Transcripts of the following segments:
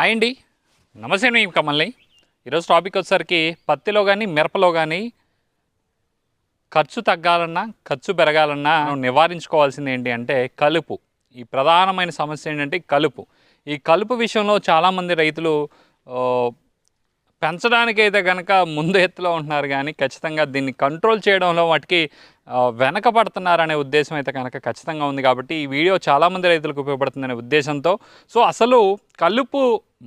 Hi అండి. నమస్తే మీ కమల్ని. ఈరోజు టాపిక్ వచ్చేసరికి పత్తిలో కానీ మిరపలో కానీ ఖర్చు తగ్గాలన్నా ఖర్చు పెరగాలన్నా నివారించుకోవాల్సింది ఏంటి అంటే కలుపు. ఈ ప్రధానమైన సమస్య ఏంటంటే కలుపు. ఈ కలుపు విషయంలో చాలామంది రైతులు పెంచడానికైతే కనుక ముందు ఎత్తులో ఉంటున్నారు కానీ ఖచ్చితంగా దీన్ని కంట్రోల్ చేయడంలో వాటికి వెనకబడుతున్నారనే ఉద్దేశం అయితే కనుక ఖచ్చితంగా ఉంది కాబట్టి ఈ వీడియో చాలామంది రైతులకు ఉపయోగపడుతుందనే ఉద్దేశంతో. సో అసలు కలుపు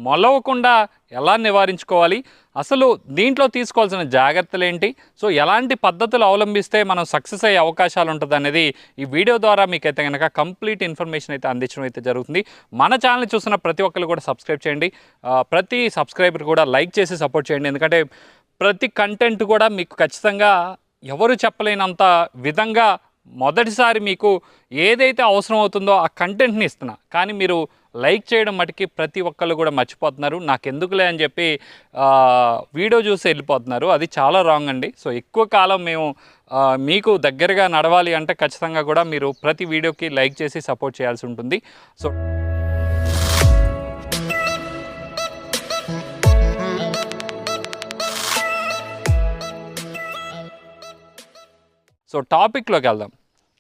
మొలవకుండా ఎలా నివారించుకోవాలి? అసలు దీంట్లో తీసుకోవాల్సిన జాగ్రత్తలు ఏంటి? సో ఎలాంటి పద్ధతులు అవలంబిస్తే మనం సక్సెస్ అయ్యే అవకాశాలు ఉంటుంది అనేది ఈ వీడియో ద్వారా మీకైతే కనుక కంప్లీట్ ఇన్ఫర్మేషన్ అయితే అందించడం అయితే జరుగుతుంది. మన ఛానల్ చూసిన ప్రతి ఒక్కరు కూడా సబ్స్క్రైబ్ చేయండి. ప్రతి సబ్స్క్రైబర్ కూడా లైక్ చేసి సపోర్ట్ చేయండి. ఎందుకంటే ప్రతి కంటెంట్ కూడా మీకు ఖచ్చితంగా ఎవరు చెప్పలేనంత విధంగా మొదటిసారి మీకు ఏదైతే అవసరం అవుతుందో ఆ కంటెంట్ని ఇస్తున్నా. కానీ మీరు లైక్ చేయడం మటుకి ప్రతి ఒక్కళ్ళు కూడా మర్చిపోతున్నారు. నాకెందుకులే అని చెప్పి వీడియో చూసి వెళ్ళిపోతున్నారు. అది చాలా రాంగ్ అండి. సో ఎక్కువ కాలం మేము మీకు దగ్గరగా నడవాలి అంటే ఖచ్చితంగా కూడా మీరు ప్రతి వీడియోకి లైక్ చేసి సపోర్ట్ చేయాల్సి ఉంటుంది. సో సో టాపిక్లోకి వెళ్దాం.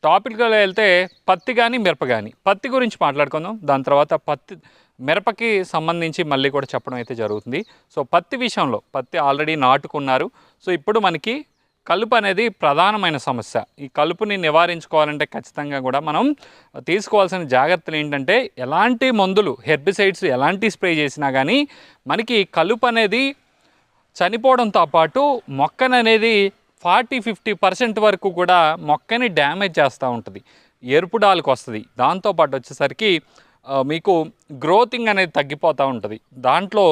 టాపిక్లో వెళ్తే పత్తి కానీ మిరప కానీ పత్తి గురించి మాట్లాడుకుందాం. దాని తర్వాత పత్తి మిరపకి సంబంధించి మళ్ళీ కూడా చెప్పడం అయితే జరుగుతుంది. సో పత్తి విషయంలో పత్తి ఆల్రెడీ నాటుకున్నారు. సో ఇప్పుడు మనకి కలుపు అనేది ప్రధానమైన సమస్య. ఈ కలుపుని నివారించుకోవాలంటే ఖచ్చితంగా కూడా మనం తీసుకోవాల్సిన జాగ్రత్తలు ఏంటంటే ఎలాంటి మందులు హెర్బిసైడ్స్ ఎలాంటి స్ప్రే చేసినా కానీ మనకి కలుపు అనేది చనిపోవడంతో పాటు మొక్కను అనేది ఫార్టీ ఫిఫ్టీ పర్సెంట్ వరకు కూడా మొక్కని డ్యామేజ్ చేస్తూ ఉంటుంది. ఎరుపుడాలకు వస్తుంది. దాంతోపాటు వచ్చేసరికి మీకు గ్రోతింగ్ అనేది తగ్గిపోతూ ఉంటుంది. దాంట్లో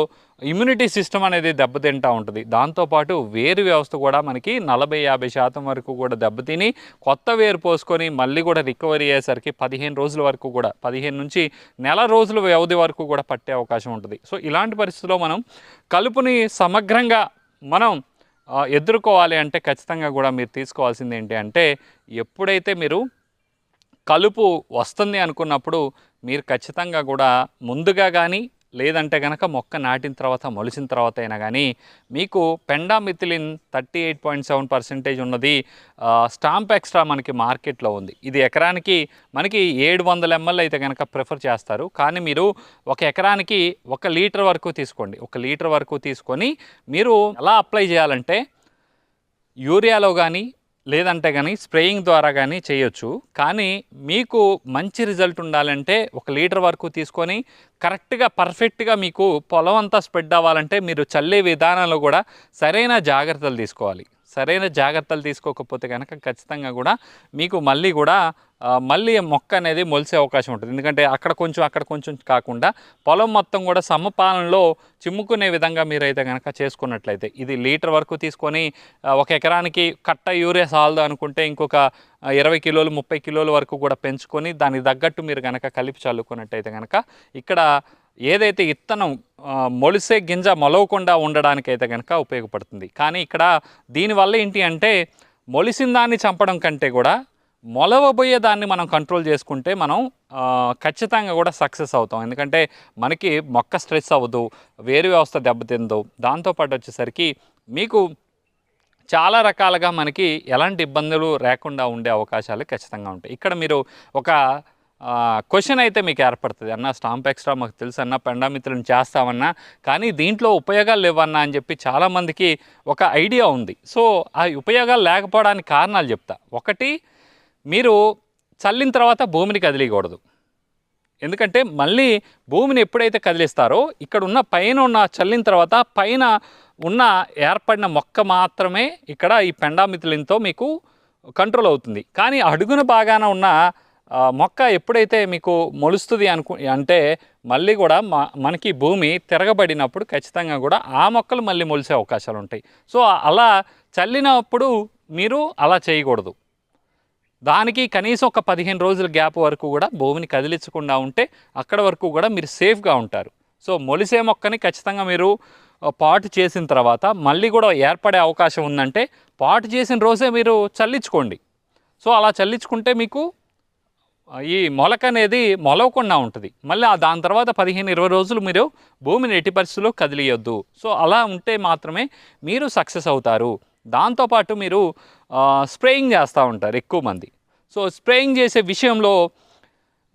ఇమ్యూనిటీ సిస్టమ్ అనేది దెబ్బతింటూ ఉంటుంది. దాంతోపాటు వేరు వ్యవస్థ కూడా మనకి నలభై యాభై శాతం వరకు కూడా దెబ్బతిని కొత్త వేరు పోసుకొని మళ్ళీ కూడా రికవరీ అయ్యేసరికి పదిహేను రోజుల వరకు కూడా పదిహేను నుంచి నెల రోజుల వ్యవధి వరకు కూడా పట్టే అవకాశం ఉంటుంది. సో ఇలాంటి పరిస్థితిలో మనం కలుపుని సమగ్రంగా మనం ఎదుర్కోవాలి అంటే ఖచ్చితంగా కూడా మీరు తీసుకోవాల్సింది ఏంటి అంటే ఎప్పుడైతే మీరు కలుపు వస్తుంది అనుకున్నప్పుడు మీరు ఖచ్చితంగా కూడా ముందుగా కానీ లేదంటే కనుక మొక్క నాటిన తర్వాత మొలిసిన తర్వాత అయినా కానీ మీకు pendimethalin thirty eight point seven percentage ఉన్నది స్టాంప్ ఎక్స్ట్రా మనకి మార్కెట్లో ఉంది. ఇది ఎకరానికి మనకి ఏడు వందల ఎంఎల్ అయితే కనుక ప్రిఫర్ చేస్తారు. కానీ మీరు ఒక ఎకరానికి ఒక లీటర్ వరకు తీసుకోండి. ఒక లీటర్ వరకు తీసుకొని మీరు ఎలా అప్లై చేయాలంటే యూరియాలో కానీ లేదంటే కానీ స్ప్రేయింగ్ ద్వారా కానీ చేయొచ్చు. కానీ మీకు మంచి రిజల్ట్ ఉండాలంటే ఒక లీటర్ వరకు తీసుకొని కరెక్ట్గా పర్ఫెక్ట్గా మీకు పొలం అంతా స్ప్రెడ్ అవ్వాలంటే మీరు చల్లే విధానంలో కూడా సరైన జాగ్రత్తలు తీసుకోవాలి. సరైన జాగ్రత్తలు తీసుకోకపోతే కనుక ఖచ్చితంగా కూడా మీకు మళ్ళీ కూడా మళ్ళీ మొక్క అనేది మొలిసే అవకాశం ఉంటుంది. ఎందుకంటే అక్కడ కొంచెం అక్కడ కొంచెం కాకుండా పొలం మొత్తం కూడా సమపాలనలో చిమ్ముకునే విధంగా మీరైతే కనుక చేసుకున్నట్లయితే ఇది లీటర్ వరకు తీసుకొని ఒక ఎకరానికి కట్ట యూరియా సాల్దు అనుకుంటే ఇంకొక ఇరవై కిలోలు ముప్పై కిలోల వరకు కూడా పెంచుకొని దానికి తగ్గట్టు మీరు కనుక కలిపి చల్లుకున్నట్టయితే కనుక ఇక్కడ ఏదైతే ఇత్తనం మొలిసే గింజ మొలవకుండా ఉండడానికైతే కనుక ఉపయోగపడుతుంది. కానీ ఇక్కడ దీనివల్ల ఏంటి అంటే మొలిసిన దాన్ని చంపడం కంటే కూడా మొలవబోయే దాన్ని మనం కంట్రోల్ చేసుకుంటే మనం ఖచ్చితంగా కూడా సక్సెస్ అవుతాం. ఎందుకంటే మనకి మొక్క స్ట్రెస్ అవ్వదు వేరు వ్యవస్థ దెబ్బతిందు. దాంతోపాటు వచ్చేసరికి మీకు చాలా రకాలుగా మనకి ఎలాంటి ఇబ్బందులు లేకుండా ఉండే అవకాశాలు ఖచ్చితంగా ఉంటాయి. ఇక్కడ మీరు ఒక క్వశ్చన్ అయితే మీకు ఏర్పడుతుంది. అన్న స్టాంప్ ఎక్స్ట్రా మాకు తెలుసు అన్న పెండామిత్రులను చేస్తామన్నా కానీ దీంట్లో ఉపయోగాలు లేవన్నా అని చెప్పి చాలామందికి ఒక ఐడియా ఉంది. సో ఆ ఉపయోగాలు లేకపోవడానికి కారణాలు చెప్తా. ఒకటి మీరు చల్లిన తర్వాత భూమిని కదిలియకూడదు. ఎందుకంటే మళ్ళీ భూమిని ఎప్పుడైతే కదిలిస్తారో ఇక్కడ ఉన్న పైన ఉన్న చల్లిన తర్వాత పైన ఉన్న ఏర్పడిన మొక్క మాత్రమే ఇక్కడ ఈ పెండామితులంతో మీకు కంట్రోల్ అవుతుంది. కానీ అడుగున బాగాన ఉన్న మొక్క ఎప్పుడైతే మీకు మొలుస్తుంది అనుకు అంటే మళ్ళీ కూడా మా మనకి భూమి తిరగబడినప్పుడు ఖచ్చితంగా కూడా ఆ మొక్కలు మళ్ళీ మొలిసే అవకాశాలు ఉంటాయి. సో అలా చల్లినప్పుడు మీరు అలా చేయకూడదు. దానికి కనీసం ఒక పదిహేను రోజుల గ్యాప్ వరకు కూడా భూమిని కదిలించకుండా ఉంటే అక్కడ వరకు కూడా మీరు సేఫ్గా ఉంటారు. సో మొలిసే మొక్కని ఖచ్చితంగా మీరు పాటు చేసిన తర్వాత మళ్ళీ కూడా ఏర్పడే అవకాశం ఉందంటే పాటు చేసిన రోజే మీరు చల్లించుకోండి. సో అలా చల్లించుకుంటే మీకు ఈ మొలక అనేది మొలవకుండా ఉంటుంది. మళ్ళీ ఆ దాని తర్వాత పదిహేను ఇరవై రోజులు మీరు భూమిని ఎట్టి పరిస్థితుల్లో కదిలియొద్దు. సో అలా ఉంటే మాత్రమే మీరు సక్సెస్ అవుతారు. దాంతోపాటు మీరు స్ప్రేయింగ్ చేస్తూ ఉంటారు ఎక్కువ మంది. సో స్ప్రేయింగ్ చేసే విషయంలో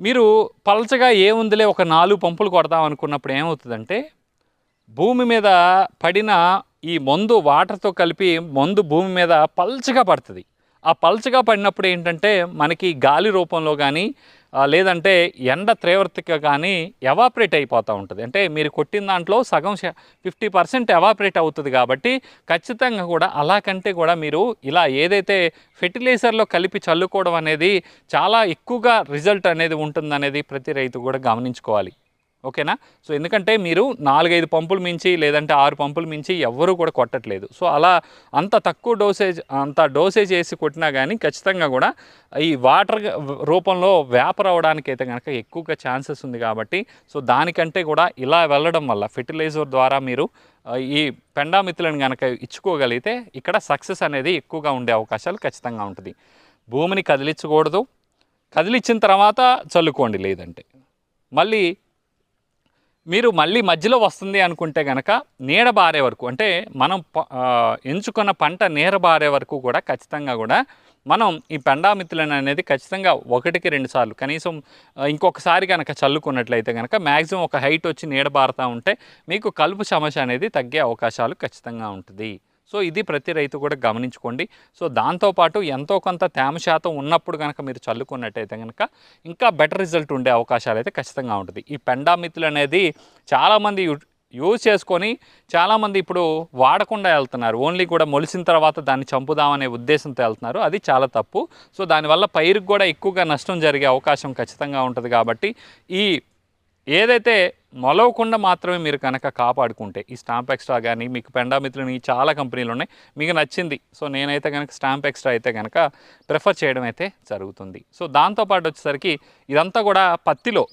మీరు పలచగా ఏముందిలే ఒక నాలుగు పంపులు కొడదాం అనుకున్నప్పుడు ఏమవుతుందంటే భూమి మీద పడిన ఈ మందు వాటర్తో కలిపి మందు భూమి మీద పల్చగా పడుతుంది. ఆ పల్చగా పడినప్పుడు ఏంటంటే మనకి గాలి రూపంలో కానీ లేదంటే ఎండ తీవ్రతగా కానీ ఎవాపరేట్ అయిపోతూ ఉంటుంది. అంటే మీరు కొట్టిన దాంట్లో సగం ఫిఫ్టీ పర్సెంట్ ఎవాపరేట్ అవుతుంది కాబట్టి ఖచ్చితంగా కూడా అలా కంటే కూడా మీరు ఇలా ఏదైతే ఫెర్టిలైజర్లో కలిపి చల్లుకోవడం అనేది చాలా ఎక్కువగా రిజల్ట్ అనేది ఉంటుందనేది ప్రతి రైతు కూడా గమనించుకోవాలి. ఓకేనా? సో ఎందుకంటే మీరు నాలుగైదు పంపులు మించి లేదంటే ఆరు పంపులు మించి ఎవ్వరూ కూడా కొట్టట్లేదు. సో అలా అంత తక్కువ డోసేజ్ అంత డోసేజ్ వేసి కొట్టినా కానీ ఖచ్చితంగా కూడా ఈ వాటర్ రూపంలో వేపర్ అవడానికి అయితే కనుక ఎక్కువగా ఛాన్సెస్ ఉంది కాబట్టి సో దానికంటే కూడా ఇలా వెళ్ళడం వల్ల ఫెర్టిలైజర్ ద్వారా మీరు ఈ పెండామిత్రులను కనుక ఇచ్చుకోగలిగితే ఇక్కడ సక్సెస్ అనేది ఎక్కువగా ఉండే అవకాశాలు ఖచ్చితంగా ఉంటుంది. భూమిని కదిలించకూడదు. కదిలించిన తర్వాత చల్లుకోండి లేదంటే. మళ్ళీ మీరు మళ్ళీ మధ్యలో వస్తుంది అనుకుంటే కనుక నీడ బారే వరకు అంటే మనం ప- ఎంచుకున్న పంట నీడ బారే వరకు కూడా ఖచ్చితంగా కూడా మనం ఈ పెండామితులను అనేది ఖచ్చితంగా ఒకటికి రెండు సార్లు కనీసం ఇంకొకసారి కనుక చల్లుకున్నట్లయితే కనుక మ్యాక్సిమం ఒక హైట్ వచ్చి నీడ బారుతూ ఉంటే మీకు కలుపు సమస్య అనేది తగ్గే అవకాశాలు ఖచ్చితంగా ఉంటుంది. సో ఇది ప్రతి రైతు కూడా గమనించుకోండి. సో దాంతోపాటు ఎంతో కొంత తేమ శాతం ఉన్నప్పుడు కనుక మీరు చల్లుకున్నట్టయితే కనుక ఇంకా బెటర్ రిజల్ట్ ఉండే అవకాశాలు అయితే ఖచ్చితంగా ఉంటుంది. ఈ పెండామితులు అనేది చాలామంది యూజ్ చేసుకొని చాలామంది ఇప్పుడు వాడకుండా వెళ్తున్నారు. ఓన్లీ కూడా మొలిసిన తర్వాత దాన్ని చంపుదామనే ఉద్దేశంతో వెళ్తున్నారు. అది చాలా తప్పు. సో దానివల్ల పైరుకు కూడా ఎక్కువగా నష్టం జరిగే అవకాశం ఖచ్చితంగా ఉంటుంది కాబట్టి ఈ ఏదైతే మొలవకుండా మాత్రమే మీరు కనుక కాపాడుకుంటే ఈ స్టాంప్ ఎక్స్ట్రా కానీ మీకు పెండామిత్రుని చాలా కంపెనీలు ఉన్నాయి మీకు నచ్చింది. సో నేనైతే కనుక స్టాంప్ ఎక్స్ట్రా అయితే కనుక ప్రిఫర్ చేయడం అయితే జరుగుతుంది. సో దాంతోపాటు వచ్చేసరికి ఇదంతా కూడా పత్తిలో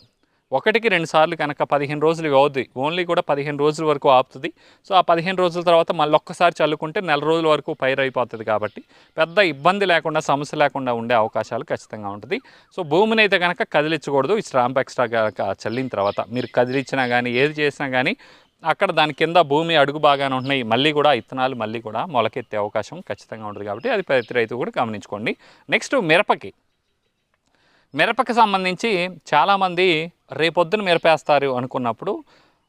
ఒకటికి రెండు సార్లు కనుక పదిహేను రోజులు అవుద్ది. ఓన్లీ కూడా పదిహేను రోజుల వరకు ఆపుతుంది. సో ఆ పదిహేను రోజుల తర్వాత మళ్ళీ ఒక్కసారి చల్లుకుంటే నెల రోజుల వరకు పైరు అయిపోతుంది కాబట్టి పెద్ద ఇబ్బంది లేకుండా సమస్య లేకుండా ఉండే అవకాశాలు ఖచ్చితంగా ఉంటుంది. సో భూమిని అయితే కనుక కదిలించకూడదు. ఈ స్టాంప్ ఎక్స్ట్రా కనుక చల్లిన తర్వాత మీరు కదిలించినా కానీ ఏది చేసినా కానీ అక్కడ దాని కింద భూమి అడుగు బాగానే ఉంటున్నాయి. మళ్ళీ కూడా ఇత్తనాలు మళ్ళీ కూడా మొలకెత్తే అవకాశం ఖచ్చితంగా ఉంటుంది కాబట్టి అది ప్రతి రైతు కూడా గమనించుకోండి. నెక్స్ట్ మిరపకి. మిరపకి సంబంధించి చాలామంది రేపొద్దున మిరపేస్తారు అనుకున్నప్పుడు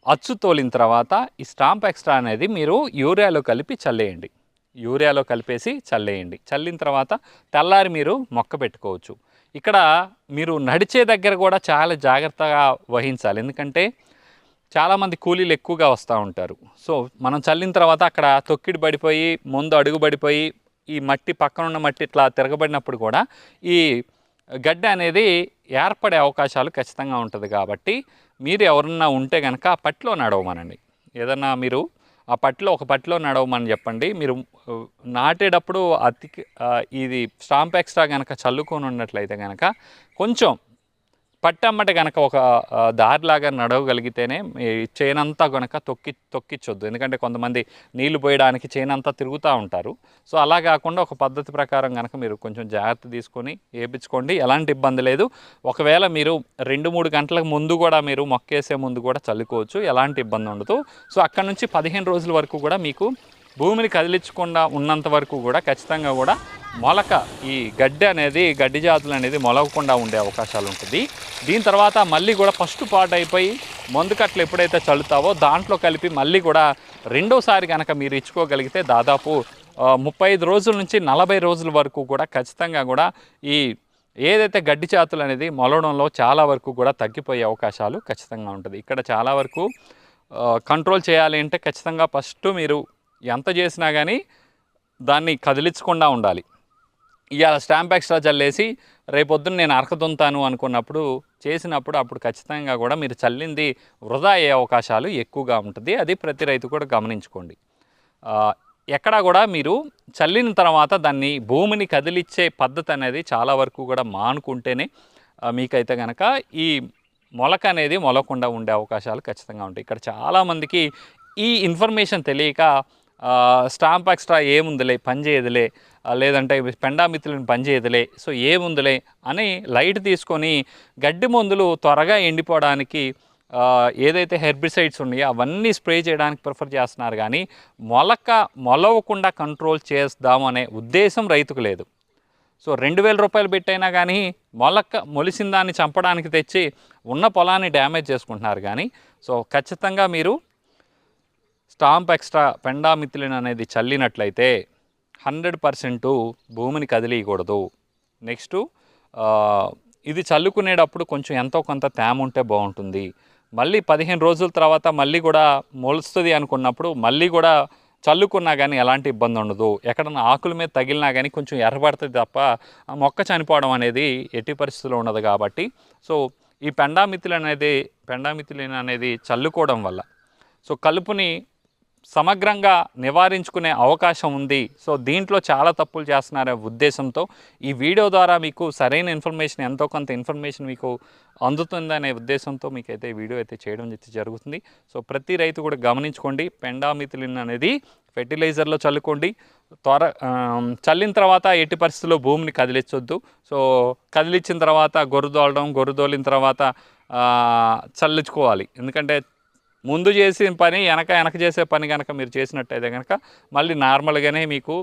అచ్చు తోలిన తర్వాత ఈ స్టాంప్ ఎక్స్ట్రా అనేది మీరు యూరియాలో కలిపి చల్లేయండి. యూరియాలో కలిపేసి చల్లేయండి. చల్లిన తర్వాత తెల్లారి మీరు మొక్క పెట్టుకోవచ్చు. ఇక్కడ మీరు నడిచే దగ్గర కూడా చాలా జాగ్రత్తగా వహించాలి. ఎందుకంటే చాలామంది కూలీలు ఎక్కువగా వస్తూ ఉంటారు. సో మనం చల్లిన తర్వాత అక్కడ తొక్కిడి పడిపోయి ముందు అడుగు పడిపోయి ఈ మట్టి పక్కన ఉన్న మట్టి ఇట్లా తిరగబడినప్పుడు కూడా ఈ గడ్డ అనేది ఏర్పడే అవకాశాలు ఖచ్చితంగా ఉంటుంది కాబట్టి మీరు ఎవరన్నా ఉంటే కనుక ఆ పట్టిలో నడవమనండి. ఏదన్నా మీరు ఆ పట్టిలో ఒక పట్టిలో నడవమని చెప్పండి. మీరు నాటేటప్పుడు అతి ఇది స్టాంప్ ఎక్స్ట్రా కనుక చల్లుకొని ఉన్నట్లయితే కనుక కొంచెం పట్టమ్మట కనుక ఒక దారిలాగా నడవగలిగితేనే మీ చేనంతా కనుక తొక్కి తొక్కిచ్చొద్దు. ఎందుకంటే కొంతమంది నీళ్ళు పోయడానికి చేనంతా తిరుగుతూ ఉంటారు. సో అలా కాకుండా ఒక పద్ధతి ప్రకారం కనుక మీరు కొంచెం జాగ్రత్త తీసుకొని వేయించుకోండి ఎలాంటి ఇబ్బంది లేదు. ఒకవేళ మీరు రెండు మూడు గంటలకు ముందు కూడా మీరు మొక్కేసే ముందు కూడా చల్లుకోవచ్చు. ఎలాంటి ఇబ్బంది ఉండదు. సో అక్కడ నుంచి పదిహేను రోజుల వరకు కూడా మీకు భూమిని కదిలించకుండా ఉన్నంత వరకు కూడా ఖచ్చితంగా కూడా మొలక ఈ గడ్డి అనేది గడ్డి జాతులు అనేది మొలవకుండా ఉండే అవకాశాలు ఉంటుంది. దీని తర్వాత మళ్ళీ కూడా ఫస్ట్ పార్ట్ అయిపోయి మందుకట్లు ఎప్పుడైతే చల్లుతావో దాంట్లో కలిపి మళ్ళీ కూడా రెండోసారి కనుక మీరు ఇచ్చుకోగలిగితే దాదాపు ముప్పై ఐదు రోజుల నుంచి నలభై రోజుల వరకు కూడా ఖచ్చితంగా కూడా ఈ ఏదైతే గడ్డి జాతులు అనేది మొలవడంలో చాలా వరకు కూడా తగ్గిపోయే అవకాశాలు ఖచ్చితంగా ఉంటుంది. ఇక్కడ చాలా వరకు కంట్రోల్ చేయాలి అంటే ఖచ్చితంగా ఫస్ట్ మీరు ఎంత చేసినా కానీ దాన్ని కదిలించకుండా ఉండాలి. ఇవాళ స్టాంప్ ఎక్స్ట్రా చల్లేసి రేపొద్దున నేను అరకతుంతాను అనుకున్నప్పుడు చేసినప్పుడు అప్పుడు ఖచ్చితంగా కూడా మీరు చల్లింది వృధా అయ్యే అవకాశాలు ఎక్కువగా ఉంటుంది. అది ప్రతి రైతు కూడా గమనించుకోండి. ఎక్కడా కూడా మీరు చల్లిన తర్వాత దాన్ని భూమిని కదిలిచ్చే పద్ధతి అనేది చాలా వరకు కూడా మానుకుంటేనే మీకైతే కనుక ఈ మొలక అనేది మొలకుండా ఉండే అవకాశాలు ఖచ్చితంగా ఉంటాయి. ఇక్కడ చాలామందికి ఈ ఇన్ఫర్మేషన్ తెలియక స్టాంప్ ఎక్స్ట్రా ఏముందిలే పని చేయదులే లేదంటే పెండామిత్రులను పనిచేయదులే సో ఏముందిలే అని లైట్ తీసుకొని గడ్డి మందులు త్వరగా ఎండిపోవడానికి ఏదైతే హెర్బిసైడ్స్ ఉన్నాయో అవన్నీ స్ప్రే చేయడానికి ప్రిఫర్ చేస్తున్నారు. కానీ మొలక మొలవకుండా కంట్రోల్ చేద్దామనే ఉద్దేశం రైతుకు లేదు. సో రెండు వేల రూపాయలు పెట్టైనా కానీ మొలక మొలిసిన దాన్ని చంపడానికి తెచ్చి ఉన్న పొలాన్ని డ్యామేజ్ చేసుకుంటున్నారు. కానీ సో ఖచ్చితంగా మీరు స్టాంప్ ఎక్స్ట్రా పెండామిథిలిన్ అనేది చల్లినట్లయితే హండ్రెడ్ పర్సెంట్ భూమిని కదిలియకూడదు. నెక్స్ట్ ఇది చల్లుకునేటప్పుడు కొంచెం ఎంతో కొంత తేమ ఉంటే బాగుంటుంది. మళ్ళీ పదిహేను రోజుల తర్వాత మళ్ళీ కూడా మొలుస్తుంది అనుకున్నప్పుడు మళ్ళీ కూడా చల్లుకున్నా కానీ ఎలాంటి ఇబ్బంది ఉండదు. ఎక్కడన్నా ఆకుల మీద తగిలినా కానీ కొంచెం ఎర్రబడుతుంది తప్ప ఆ మొక్క చనిపోవడం అనేది ఎట్టి పరిస్థితుల్లో ఉండదు కాబట్టి. సో ఈ పెండామితులు అనేది పెండామితులు అనేది చల్లుకోవడం వల్ల. సో కలుపుని సమగ్రంగా నివారించుకునే అవకాశం ఉంది. సో దీంట్లో చాలా తప్పులు చేస్తున్నారనే ఉద్దేశంతో ఈ వీడియో ద్వారా మీకు సరైన ఇన్ఫర్మేషన్ ఎంతో కొంత ఇన్ఫర్మేషన్ మీకు అందుతుందనే ఉద్దేశంతో మీకైతే ఈ వీడియో అయితే చేయడం అయితే జరుగుతుంది. సో ప్రతి రైతు కూడా గమనించుకోండి. పెండామిథిలిన్ అనేది ఫెర్టిలైజర్లో చల్లుకోండి. త్వర చల్లిన తర్వాత ఎట్టి పరిస్థితుల్లో భూమిని కదిలించొద్దు. సో కదిలించిన తర్వాత గొర్రు దోలడం గొర్రు దోలిన తర్వాత చల్లించుకోవాలి. ఎందుకంటే ముందు చేసిన పని వెనక వెనక చేసే పని కనుక మీరు చేసినట్టయితే కనుక మళ్ళీ నార్మల్గానే మీకు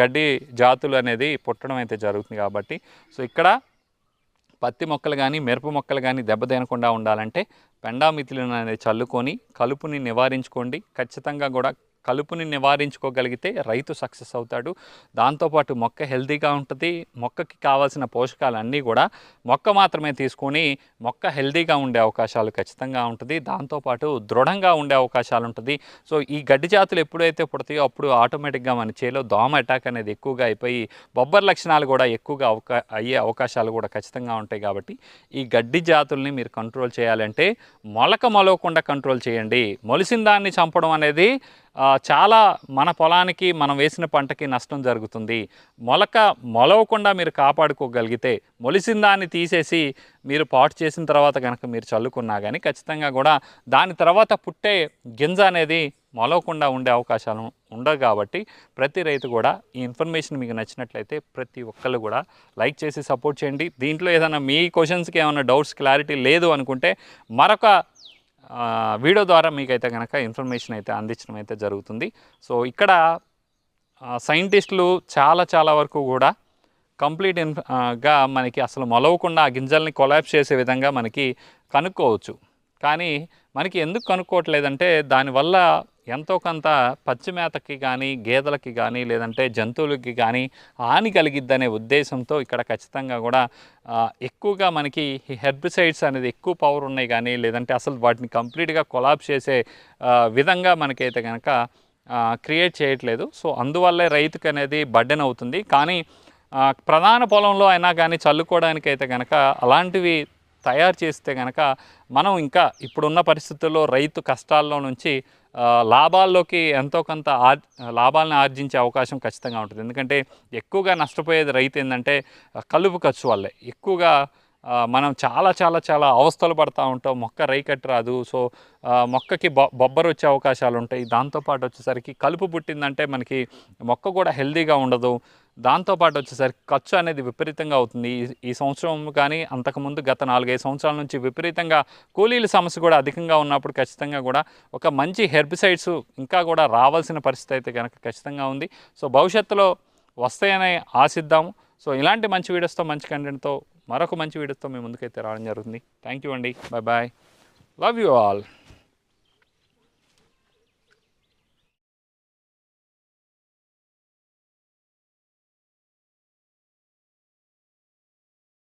గడ్డి జాతులు అనేది పుట్టడం అయితే జరుగుతుంది కాబట్టి. సో ఇక్కడ పత్తి మొక్కలు కానీ మిరప మొక్కలు కానీ దెబ్బతినకుండా ఉండాలంటే పెండామితులను అనేది చల్లుకొని కలుపుని నివారించుకోండి. ఖచ్చితంగా కూడా కలుపుని నివారించుకోగలిగితే రైతు సక్సెస్ అవుతాడు. దాంతోపాటు మొక్క హెల్తీగా ఉంటుంది. మొక్కకి కావాల్సిన పోషకాలు అన్నీ కూడా మొక్క మాత్రమే తీసుకొని మొక్క హెల్తీగా ఉండే అవకాశాలు ఖచ్చితంగా ఉంటుంది. దాంతోపాటు దృఢంగా ఉండే అవకాశాలు ఉంటుంది. సో ఈ గడ్డి జాతులు ఎప్పుడైతే పుడతాయో అప్పుడు ఆటోమేటిక్గా మన చేలో దోమ అటాక్ అనేది ఎక్కువగా అయిపోయి బొబ్బర్ లక్షణాలు కూడా ఎక్కువగా అవకా అయ్యే అవకాశాలు కూడా ఖచ్చితంగా ఉంటాయి కాబట్టి ఈ గడ్డి జాతుల్ని మీరు కంట్రోల్ చేయాలంటే మొలక మొలవకుండా కంట్రోల్ చేయండి. మొలిసిన దాన్ని చంపడం అనేది చాలా మన పొలానికి మనం వేసిన పంటకి నష్టం జరుగుతుంది. మొలక మొలవకుండా మీరు కాపాడుకోగలిగితే మొలిసిన దాన్ని తీసేసి మీరు పాటు చేసిన తర్వాత కనుక మీరు చల్లుకున్నా కానీ ఖచ్చితంగా కూడా దాని తర్వాత పుట్టే గింజ అనేది మొలవకుండా ఉండే అవకాశాలు ఉండవు కాబట్టి ప్రతి రైతు కూడా ఈ ఇన్ఫర్మేషన్ మీకు నచ్చినట్లయితే ప్రతి ఒక్కళ్ళు కూడా లైక్ చేసి సపోర్ట్ చేయండి. దీంట్లో ఏదైనా మీ క్వశ్చన్స్కి ఏమైనా డౌట్స్ క్లారిటీ లేదు అనుకుంటే మరొక వీడియో ద్వారా మీకైతే కనుక ఇన్ఫర్మేషన్ అయితే అందించడం అయితే జరుగుతుంది. సో ఇక్కడ సైంటిస్టులు చాలా చాలా వరకు కూడా కంప్లీట్గా మనకి అసలు మొలవకుండా ఆ గింజల్ని కొలాప్స్ చేసే విధంగా మనకి కనుక్కోవచ్చు. కానీ మనకి ఎందుకు కనుక్కోవట్లేదంటే దానివల్ల ఎంతో కొంత పచ్చి మేతకి కానీ గేదెలకి కానీ లేదంటే జంతువులకి కానీ హాని కలిగిద్దనే ఉద్దేశంతో ఇక్కడ ఖచ్చితంగా కూడా ఎక్కువగా మనకి హెర్బిసైడ్స్ అనేది ఎక్కువ పవర్ ఉన్నాయి కానీ లేదంటే అసలు వాటిని కంప్లీట్గా కొలాప్స్ చేసే విధంగా మనకైతే కనుక క్రియేట్ చేయట్లేదు. సో అందువల్లే రైతుకు అనేది బడ్డెన్ అవుతుంది. కానీ ప్రధాన పొలంలో అయినా కానీ చల్లుకోవడానికి అయితే కనుక అలాంటివి తయారు చేస్తే కనుక మనం ఇంకా ఇప్పుడున్న పరిస్థితుల్లో రైతు కష్టాల్లో నుంచి లాభాల్లోకి ఎంతో కొంత ఆర్ లాభాలను ఆర్జించే అవకాశం ఖచ్చితంగా ఉంటుంది. ఎందుకంటే ఎక్కువగా నష్టపోయేది రైతు ఏంటంటే కలుపు ఖర్చు వల్లే. ఎక్కువగా మనం చాలా చాలా చాలా అవస్థలు పడతా ఉంటాం. మొక్క రైకట్టు రాదు. సో మొక్కకి బొ బొబ్బరు వచ్చే అవకాశాలు ఉంటాయి. దాంతోపాటు వచ్చేసరికి కలుపు పుట్టిందంటే మనకి మొక్క కూడా హెల్తీగా ఉండదు. దాంతోపాటు వచ్చేసరికి ఖర్చు అనేది విపరీతంగా అవుతుంది. ఈ- ఈ సంవత్సరం కానీ అంతకుముందు గత నాలుగైదు సంవత్సరాల నుంచి విపరీతంగా కూలీల సమస్య కూడా అధికంగా ఉన్నప్పుడు ఖచ్చితంగా కూడా ఒక మంచి హెర్బిసైడ్స్ ఇంకా కూడా రావాల్సిన పరిస్థితి అయితే కనుక ఖచ్చితంగా ఉంది. సో భవిష్యత్తులో వస్తాయని ఆశిద్దాము. సో ఇలాంటి మంచి వీడియోస్తో మంచి కంటెంట్తో మరొక మంచి వీడియోస్తో మీ ముందుకైతే రావడం జరుగుతుంది. థ్యాంక్ యూ అండి. Bye bye love you all